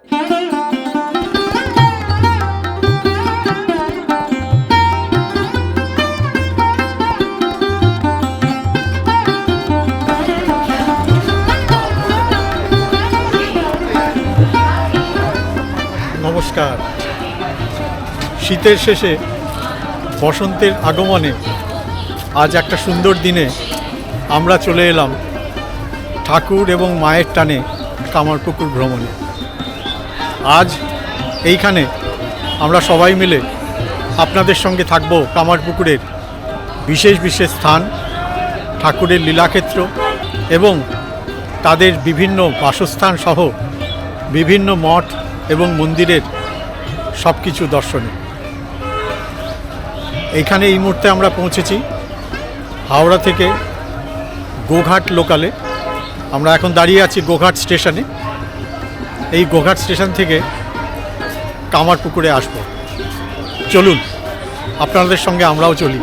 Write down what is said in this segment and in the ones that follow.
নমস্কার। শীতের শেষে বসন্তের আগমনে আজ একটা সুন্দর দিনে আমরা চলে এলাম ঠাকুর এবং মায়ের টানে কামারপুকুর ভ্রমণে। আজ এইখানে আমরা সবাই মিলে আপনাদের সঙ্গে থাকব কামারপুকুরের বিশেষ বিশেষ স্থান, ঠাকুরের লীলাক্ষেত্র এবং তাদের বিভিন্ন বাসস্থান সহ বিভিন্ন মঠ এবং মন্দিরের সব কিছু দর্শনে। এইখানে এই মুহূর্তে আমরা পৌঁছেছি হাওড়া থেকে গোঘাট লোকালে। আমরা এখন দাঁড়িয়ে আছি গোঘাট স্টেশনে। এই গোঘাট স্টেশন থেকে কামারপুকুরে আসব। চলুন আপনাদের সঙ্গে আমরাও চলি।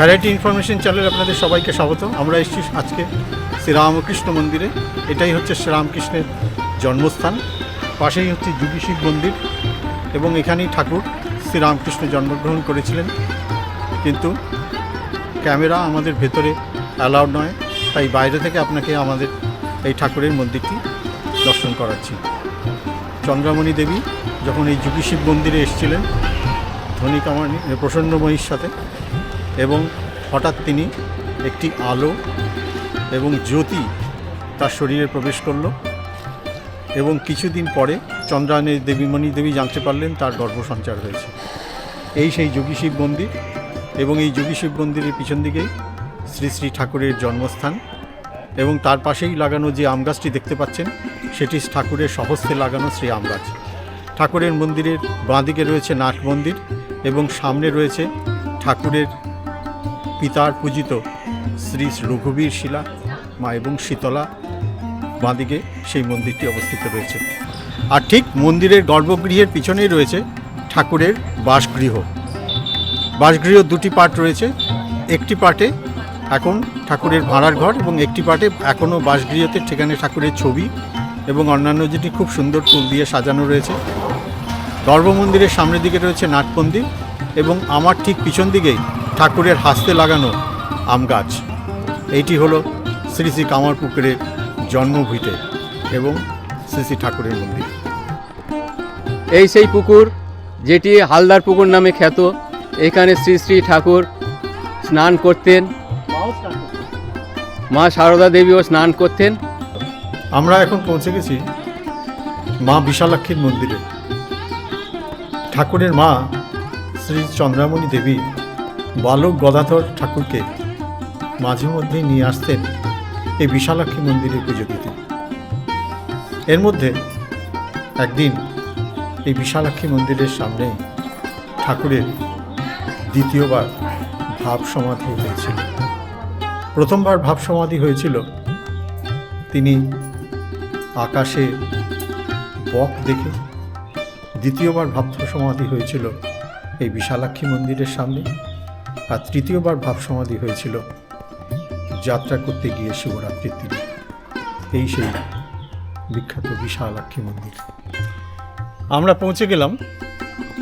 ভ্যারাইটি ইনফরমেশন চ্যানেল আপনাদের সবাইকে স্বাগত আমরা এসেছি আজকে শ্রীরামকৃষ্ণ মন্দিরে। এটাই হচ্ছে শ্রীরামকৃষ্ণের জন্মস্থান। পাশেই হচ্ছে যুগী শিব মন্দির এবং এখানেই ঠাকুর শ্রীরামকৃষ্ণ জন্মগ্রহণ করেছিলেন। কিন্তু ক্যামেরা আমাদের ভেতরে অ্যালাউড নয়, তাই বাইরে থেকে আপনাকে আমাদের এই ঠাকুরের মন্দিরটি দর্শন করাচ্ছি। চন্দ্রামণি দেবী যখন এই যুগী শিব মন্দিরে এসেছিলেন, ধনী কামানি প্রসন্নময়ীর সাথে এবং হঠাৎ তিনি একটি আলো এবং জ্যোতি তার শরীরে প্রবেশ করল এবং কিছুদিন পরে চন্দ্রায়ণী দেবীমণি দেবী জানতে পারলেন তার গর্ভসঞ্চার হয়েছে। এই সেই যোগী শিব মন্দির এবং এই যোগী শিব মন্দিরের পিছন দিকেই শ্রী শ্রী ঠাকুরের জন্মস্থান এবং তার পাশেই লাগানো যে আম গাছটি দেখতে পাচ্ছেন, সেটি ঠাকুরের সহস্তে লাগানো শ্রী আম গাছ। ঠাকুরের মন্দিরের বাঁদিকে রয়েছে নাট মন্দির এবং সামনে রয়েছে ঠাকুরের পিতার পূজিত শ্রী রঘুবীর শিলা, মা এবং শীতলা বাঁদিকে সেই মন্দিরটি অবস্থিত রয়েছে। আর ঠিক মন্দিরের গর্ভগৃহের পিছনেই রয়েছে ঠাকুরের বাসগৃহ। বাসগৃহ দুটি পার্ট রয়েছে। একটি পার্টে এখন ঠাকুরের ভাড়ার ঘর এবং একটি পার্টে এখনও বাসগৃহতে ঠিকানে ঠাকুরের ছবি এবং অন্যান্য যেটি খুব সুন্দর ফুল দিয়ে সাজানো রয়েছে। গর্ভমন্দিরের সামনের দিকে রয়েছে নাটমন্দির এবং আমার ঠিক পিছন দিকেই ঠাকুরের হাসতে লাগানো আম গাছ। এইটি হলো শ্রী শ্রী কামারপুকুরের জন্মভিটে এবং শ্রী শ্রী ঠাকুরের মন্দির। এই সেই পুকুর যেটি হালদার পুকুর নামে খ্যাত এখানে শ্রী শ্রী ঠাকুর স্নান করতেন। মা সারদা দেবীও স্নান করতেন। আমরা এখন পৌঁছে গেছি মা বিশালাক্ষীর মন্দিরে। ঠাকুরের মা শ্রী চন্দ্রামণি দেবী বালক গদাধর ঠাকুরকে মাঝে মধ্যে নিয়ে আসতেন এই বিশালাক্ষী মন্দিরে পুজো দিতে। এর মধ্যে একদিন এই বিশালাক্ষী মন্দিরের সামনে ঠাকুরের দ্বিতীয়বার ভাব সমাধি হয়েছিল। প্রথমবার ভাব সমাধি হয়েছিল, তিনি আকাশে বক দেখে দ্বিতীয়বার ভাব সমাধি হয়েছিল এই বিশালাক্ষী মন্দিরের সামনে। আর তৃতীয়বার ভাব সমাধি হয়েছিল। যাত্রা করতে গিয়ে শিবরাত্রির দিনে। এই সেই বিখ্যাত বিশালাক্ষী মন্দির। আমরা পৌঁছে গেলাম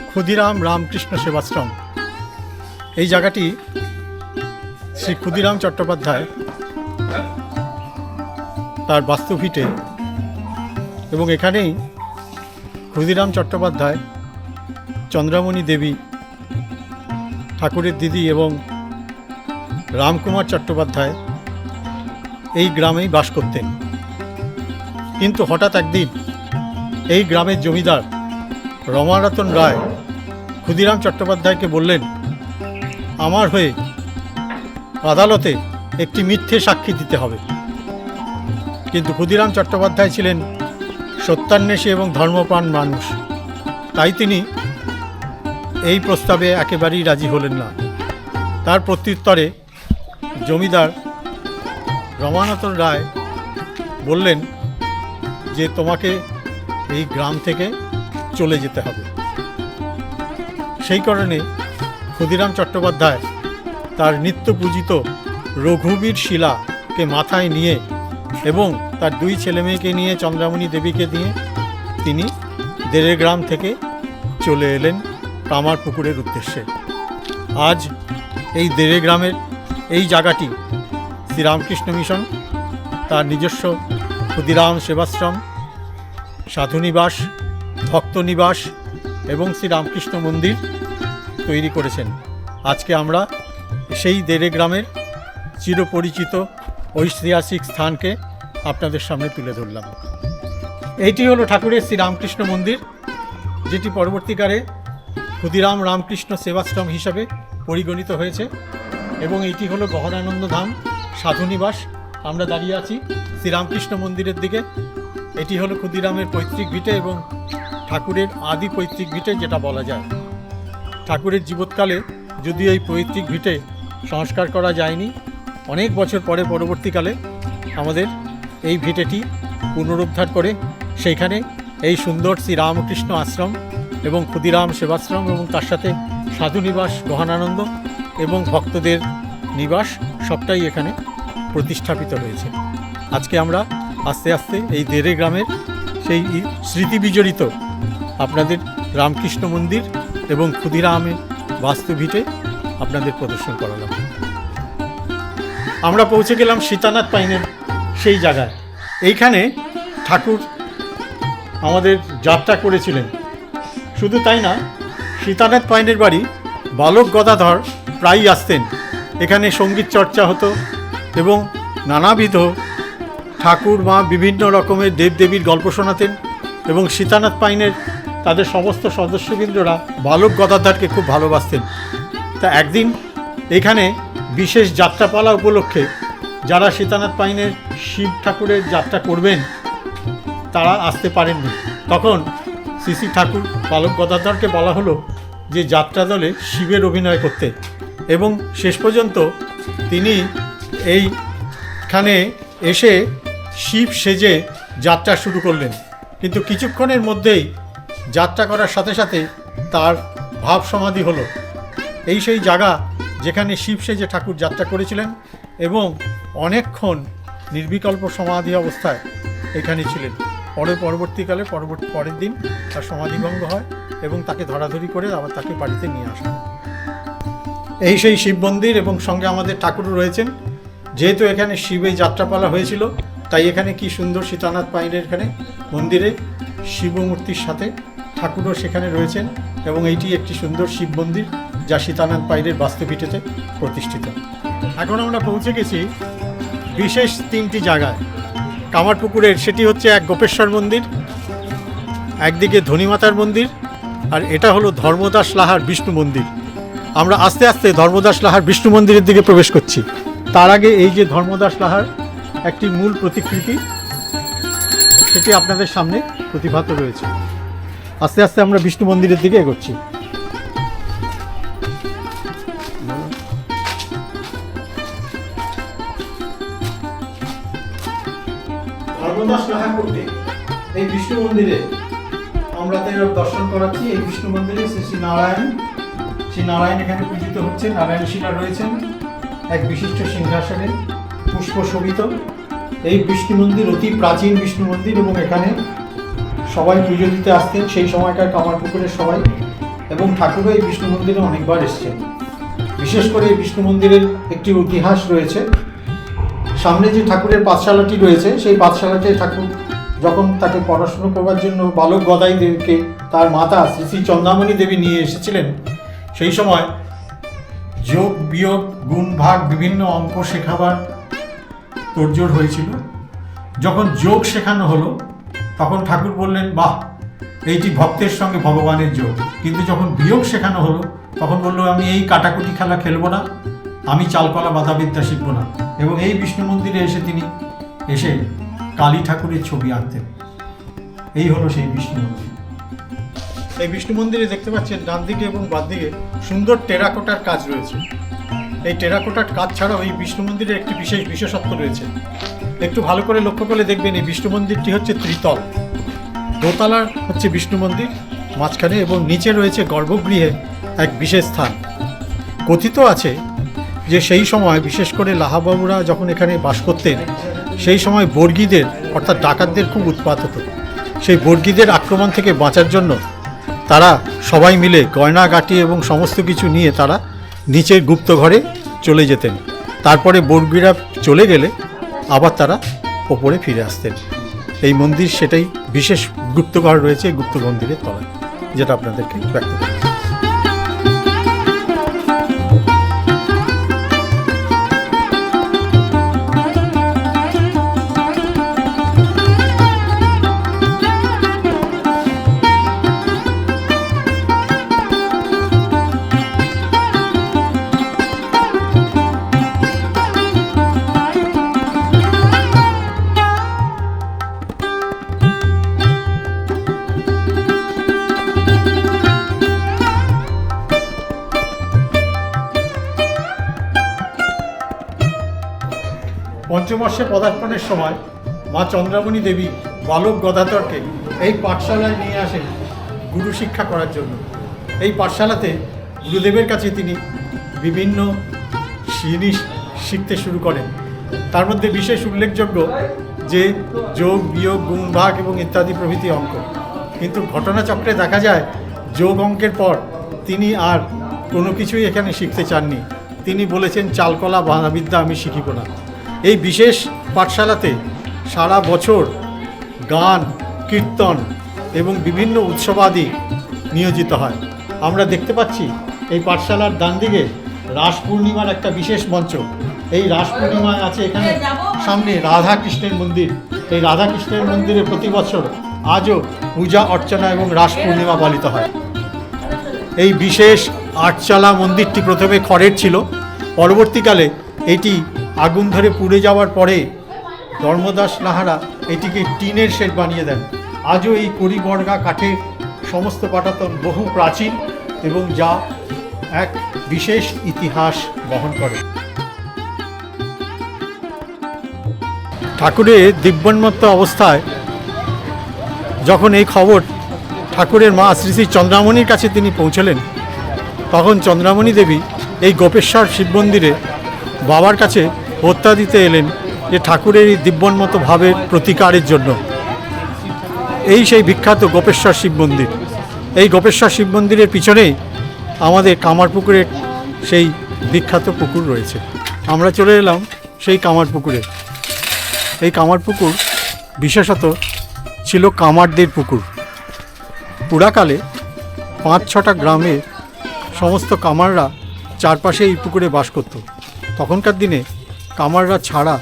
ক্ষুদিরাম রামকৃষ্ণ সেবাশ্রম। এই জায়গাটি শ্রী ক্ষুদিরাম চট্টোপাধ্যায় তার বাস্তুভিটে এবং এখানেই ক্ষুদিরাম চট্টোপাধ্যায় চন্দ্রামণি দেবী ঠাকুরের দিদি এবং রামকুমার চট্টোপাধ্যায় এই গ্রামেই বাস করতেন। কিন্তু হঠাৎ একদিন এই গ্রামের জমিদার রমারতন রায় ক্ষুদিরাম চট্টোপাধ্যায়কে বললেন, আমার হয়ে আদালতে একটি মিথ্যে সাক্ষী দিতে হবে। কিন্তু ক্ষুদিরাম চট্টোপাধ্যায় ছিলেন সত্যান্বেষী এবং ধর্মপ্রাণ মানুষ। তাই তিনি এই প্রস্তাবে একেবারেই রাজি হলেন না। তার প্রত্যুত্তরে জমিদার রমানাথন রায় বললেন যে, তোমাকে এই গ্রাম থেকে চলে যেতে হবে। সেই কারণে ক্ষুদিরাম চট্টোপাধ্যায় তার নিত্য পূজিত রঘুবীর শিলাকে মাথায় নিয়ে এবং তার দুই ছেলেমেয়েকে নিয়ে চন্দ্রামণি দেবীকে দিয়ে তিনি দেড়ে গ্রাম থেকে চলে এলেন। কামার পুকুরের উদ্দেশ্যে। আজ এই দেড়ে গ্রামের এই জায়গাটি শ্রীরামকৃষ্ণ মিশন, তার নিজস্ব ক্ষুদিরাম সেবাশ্রম, সাধুনিবাস, ভক্তনিবাস এবং শ্রীরামকৃষ্ণ মন্দির তৈরি করেছেন। আজকে আমরা সেই দেড়ে গ্রামের চিরপরিচিত ঐতিহাসিক স্থানকে আপনাদের সামনে তুলে ধরলাম। এইটি হলো ঠাকুরের শ্রীরামকৃষ্ণ মন্দির, যেটি পরবর্তীকালে ক্ষুদিরাম রামকৃষ্ণ সেবাশ্রম হিসাবে পরিগণিত হয়েছে এবং এটি হলো গহনানন্দ ধাম সাধুনিবাস আমরা দাঁড়িয়ে আছি শ্রীরামকৃষ্ণ মন্দিরের দিকে। এটি হলো ক্ষুদিরামের পৈতৃক ভিটে এবং ঠাকুরের আদি পৈতৃক ভিটে যেটা বলা যায়। ঠাকুরের জীবৎকালে যদি এই পৈতৃক ভিটে সংস্কার করা যায়নি, অনেক বছর পরে পরবর্তীকালে আমাদের এই ভিটেটি পুনরুদ্ধার করে সেইখানে এই সুন্দর শ্রীরামকৃষ্ণ আশ্রম এবং ক্ষুদিরাম সেবাশ্রম এবং তার সাথে সাধু নিবাস এবং ভক্তদের নিবাস সবটাই এখানে প্রতিষ্ঠাপিত হয়েছে। আজকে আমরা আস্তে আস্তে এই দেড়ে গ্রামের সেই স্মৃতি বিজড়িত আপনাদের রামকৃষ্ণ মন্দির এবং ক্ষুদিরামের বাস্তুভিটে আপনাদের প্রদর্শন করালাম। আমরা পৌঁছে গেলাম সীতানাথ পাইনের সেই জায়গায়। এইখানে ঠাকুর আমাদের যাত্রা করেছিলেন। শুধু তাই না, সীতানাথ পাইনের বাড়ি বালক গদাধর প্রায়ই আসতেন। এখানে সংগীত চর্চা হতো এবং নানাবিধ ঠাকুর মা বিভিন্ন রকমের দেবদেবীর গল্প শোনাতেন এবং সীতানাথ পাইনের তাদের সমস্ত সদস্যবৃন্দরা বালক গদাধরকে খুব ভালোবাসতেন। তা একদিন এখানে বিশেষ যাত্রাপালা উপলক্ষে যারা সীতানাথ পাইনের শিব ঠাকুরের যাত্রা করবেন, তারা আসতে পারেননি। তখন শ্রী ঠাকুর বালক গদাধরকে বলা হলো যে যাত্রা দলে শিবের অভিনয় করতে। এবং শেষ পর্যন্ত তিনি এইখানে এসে শিব সেজে যাত্রা শুরু করলেন। কিন্তু কিছুক্ষণের মধ্যেই যাত্রা করার সাথে সাথে তার ভাব সমাধি হলো। এই সেই জায়গা যেখানে শিব সেজে ঠাকুর যাত্রা করেছিলেন এবং অনেকক্ষণ নির্বিকল্প সমাধি অবস্থায় এখানে ছিলেন। পরে পরবর্তীকালে পরবর্তী পরের দিন তার সমাধিভঙ্গ হয় এবং তাকে ধরাধরি করে আবার তাকে বাড়িতে নিয়ে আসা। এই সেই শিব মন্দির এবং সঙ্গে আমাদের ঠাকুরও রয়েছেন। যেহেতু এখানে শিবের যাত্রাপালা হয়েছিল, তাই এখানে কি সুন্দর সীতানাথ পাইনের এখানে মন্দিরে শিবমূর্তির সাথে ঠাকুরও সেখানে রয়েছেন এবং এইটি একটি সুন্দর শিব মন্দির যা সীতানাথ পাইনের বাস্তুপিঠেতে প্রতিষ্ঠিত। এখন আমরা পৌঁছে গেছি বিশেষ তিনটি জায়গায়। কামারপুকুরের, সেটি হচ্ছে এক গোপেশ্বর মন্দির, একদিকে ধনীমাতার মন্দির, আর এটা হলো ধর্মদাস লাহার বিষ্ণু মন্দির। আমরা আস্তে আস্তে ধর্মদাস লাহার বিষ্ণু মন্দিরের দিকে প্রবেশ করছি। তার আগে এই যে ধর্মদাস লাহার একটি মূল প্রতিকৃতি, সেটি আপনাদের সামনে প্রতিভাত রয়েছে। আস্তে আস্তে আমরা বিষ্ণু মন্দিরের দিকে এগোচ্ছি। বিষ্ণু মন্দিরে। আমরা তাদের দর্শন করাচ্ছি এই বিষ্ণু মন্দিরে। শ্রী শ্রী নারায়ণ শ্রী নারায়ণ এখানে পূজিত হচ্ছে। নারায়ণ শিলা রয়েছেন এক বিশিষ্ট সিংহাসনে পুষ্প শোভিত এই বিষ্ণু মন্দির অতি প্রাচীন বিষ্ণু মন্দির এবং এখানে সবাই পুজো দিতে আসতেন। সেই সময়কার কামারপুকুরের সবাই। এবং ঠাকুরও এই বিষ্ণু মন্দিরে অনেকবার এসছেন। বিশেষ করে এই বিষ্ণু মন্দিরের একটি ইতিহাস রয়েছে। সামনে যে ঠাকুরের পাঠশালাটি রয়েছে, সেই পাঠশালাতে ঠাকুর যখন তাকে পড়াশুনো করবার জন্য বালক গদাই দেবকে তার মাতা শ্রী শ্রী চন্দামণি দেবী নিয়ে এসেছিলেন, সেই সময় যোগ, বিয়োগ, গুণ, ভাগ বিভিন্ন অঙ্ক শেখাবার তোড়জোড় হয়েছিল। যখন যোগ শেখানো হলো, তখন ঠাকুর বললেন, বাহ, এইটি ভক্তের সঙ্গে ভগবানের যোগ। কিন্তু যখন বিয়োগ শেখানো হলো, তখন বলল, আমি এই কাটাকুটি খেলা খেলব না, আমি চালকলা বাধাবিদ্যা শিখব না। এবং এই বিষ্ণু মন্দিরে এসে তিনি এসে কালী ঠাকুরের ছবি আঁকতেন। এই হলো সেই বিষ্ণু মন্দির। এই বিষ্ণু মন্দিরে দেখতে পাচ্ছেন ডান দিকে এবং বাদ দিকে সুন্দর টেরাকোটার কাজ রয়েছে। এই টেরাকোটার কাজ ছাড়াও এই বিষ্ণু মন্দিরের একটি বিশেষ বিশেষত্ব রয়েছে। একটু ভালো করে লক্ষ্য করলে দেখবেন এই বিষ্ণু মন্দিরটি হচ্ছে ত্রিতল। দোতলার হচ্ছে বিষ্ণু মন্দির, মাঝখানে এবং নিচে রয়েছে গর্ভগৃহে এক বিশেষ স্থান। কথিত আছে যে সেই সময় বিশেষ করে লাহাবাবুরা যখন এখানে বাস করতেন সেই সময় বর্গীদের, অর্থাৎ ডাকাতদের খুব উৎপাত হতো। সেই বর্গীদের আক্রমণ থেকে বাঁচার জন্য তারা সবাই মিলে গয়নাগাটি এবং সমস্ত কিছু নিয়ে তারা নিচের গুপ্ত ঘরে চলে যেতেন। তারপরে বর্গীরা চলে গেলে আবার তারা ওপরে ফিরে আসতেন। এই মন্দির সেটাই বিশেষ গুপ্তঘর রয়েছে গুপ্ত মন্দিরের তলায়, যেটা আপনাদেরকে ব্যক্ত করি পঞ্চবর্ষে পদার্পণের সময় মা চন্দ্রামণি দেবী বালক গদাধরকে এই পাঠশালায় নিয়ে আসেন গুরু শিক্ষা করার জন্য। এই পাঠশালাতে গুরুদেবের কাছে তিনি বিভিন্ন জিনিস শিখতে শুরু করেন। তার মধ্যে বিশেষ উল্লেখযোগ্য যে যোগ, বিয়োগ, গুণ, ভাগ এবং ইত্যাদি প্রভৃতি অঙ্ক। কিন্তু ঘটনাচক্রে দেখা যায়, যোগ অঙ্কের পর তিনি আর কোনো কিছুই এখানে শিখতে চাননি। তিনি বলেছেন, চালকলা বাধাবিদ্যা আমি শিখিব না। এই বিশেষ পাঠশালাতে সারা বছর গান, কীর্তন এবং বিভিন্ন উৎসবাদি নিয়োজিত হয়। আমরা দেখতে পাচ্ছি এই পাঠশালার ডান দিকে রাস পূর্ণিমার একটা বিশেষ মঞ্চ। এই রাস পূর্ণিমায় আছে এখানে সামনে রাধা কৃষ্ণের মন্দির। এই রাধা কৃষ্ণের মন্দিরে প্রতি বছর আজও পূজা, অর্চনা এবং রাস পূর্ণিমা পালিত হয়। এই বিশেষ আটচালা মন্দিরটি প্রথমে খড়ের ছিল। পরবর্তীকালে এটি আগুন ধরে পুড়ে যাওয়ার পরে ধর্মদাস লাহারা এটিকে টিনের শেড বানিয়ে দেন। আজও এই কড়িবর্গা কাঠের সমস্ত পাটাতন বহু প্রাচীন এবং যা এক বিশেষ ইতিহাস বহন করে। ঠাকুরের দিব্যন্মত্ত অবস্থায় যখন এই খবর ঠাকুরের মা শ্রী শ্রী চন্দ্রামণির কাছে তিনি পৌঁছলেন, তখন চন্দ্রামণি দেবী এই গোপেশ্বর শিব মন্দিরে বাবার কাছে হত্যা দিতে এলেন যে ঠাকুরের এই দিব্যন্মত ভাবের প্রতিকারের জন্য। এই সেই বিখ্যাত গোপেশ্বর শিব মন্দির। এই গোপেশ্বর শিব মন্দিরের পিছনেই আমাদের কামারপুকুরের সেই বিখ্যাত পুকুর রয়েছে। আমরা চলে এলাম সেই কামারপুকুরে। এই কামারপুকুর বিশেষত ছিল কামারদের পুকুর। পুরাকালে পাঁচ ছটা গ্রামে সমস্ত কামাররা চারপাশে এই পুকুরে বাস করত। তখনকার দিনে কামাররা ছাড়া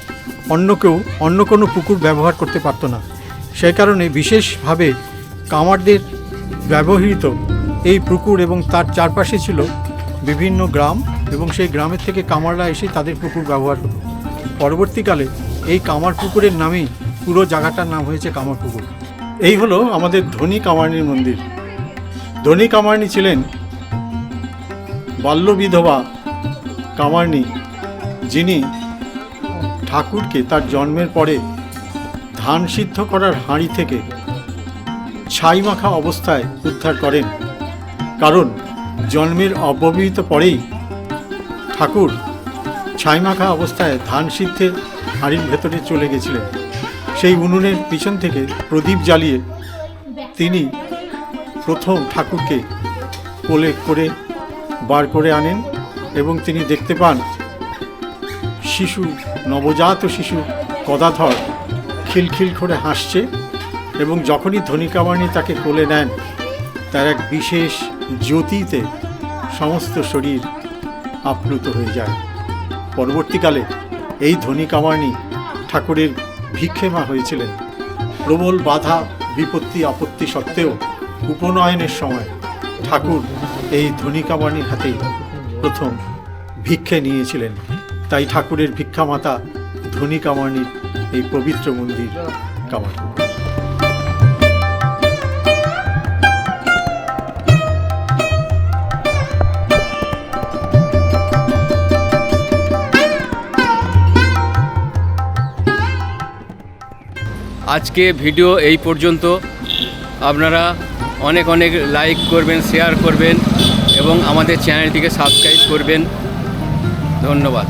অন্য কেউ, অন্য কোনো পুকুর ব্যবহার করতে পারতো না। সেই কারণে বিশেষভাবে কামারদের ব্যবহৃত এই পুকুর এবং তার চারপাশে ছিল বিভিন্ন গ্রাম এবং সেই গ্রামের থেকে কামাররা এসে তাদের পুকুর ব্যবহার করত পরবর্তীকালে এই কামার পুকুরের নামেই পুরো জায়গাটার নাম হয়েছে কামার পুকুর। এই হলো আমাদের ধনী কামারনির মন্দির। ধনী কামারনি ছিলেন বাল্য বিধবা কামারনি যিনি ঠাকুরকে তার জন্মের পরে ধান সিদ্ধ করার হাঁড়ি থেকে ছাই মাখা অবস্থায় উদ্ধার করেন। কারণ জন্মের অব্যবহিত পরেই ঠাকুর ছাই মাখা অবস্থায় ধান সিদ্ধের হাঁড়ির ভেতরে চলে গেছিলেন। সেই উনুনের পিছন থেকে প্রদীপ জ্বালিয়ে তিনি প্রথম ঠাকুরকে কোলে করে বার করে আনেন এবং তিনি দেখতে পান শিশু, নবজাত শিশু গদাধর খিলখিল করে হাসছে এবং যখনই ধনিকামানি তাকে কোলে নেন, তার এক বিশেষ জ্যোতিতে সমস্ত শরীর আপ্লুত হয়ে যায়। পরবর্তীকালে এই ধনী কামার্নি ঠাকুরের ভিক্ষেমা হয়েছিলেন। প্রবল বাধা, বিপত্তি, আপত্তি সত্ত্বেও উপনয়নের সময় ঠাকুর এই ধনিকাবাণীর হাতেই প্রথম ভিক্ষে নিয়েছিলেন। তাই ঠাকুরের ভিক্ষামাতা ধনিকামানির এই পবিত্র মন্দির কামানি। আজকে ভিডিও এই পর্যন্ত। আপনারা অনেক অনেক লাইক করবেন, শেয়ার করবেন এবং আমাদের চ্যানেলটিকে সাবস্ক্রাইব করবেন। ধন্যবাদ।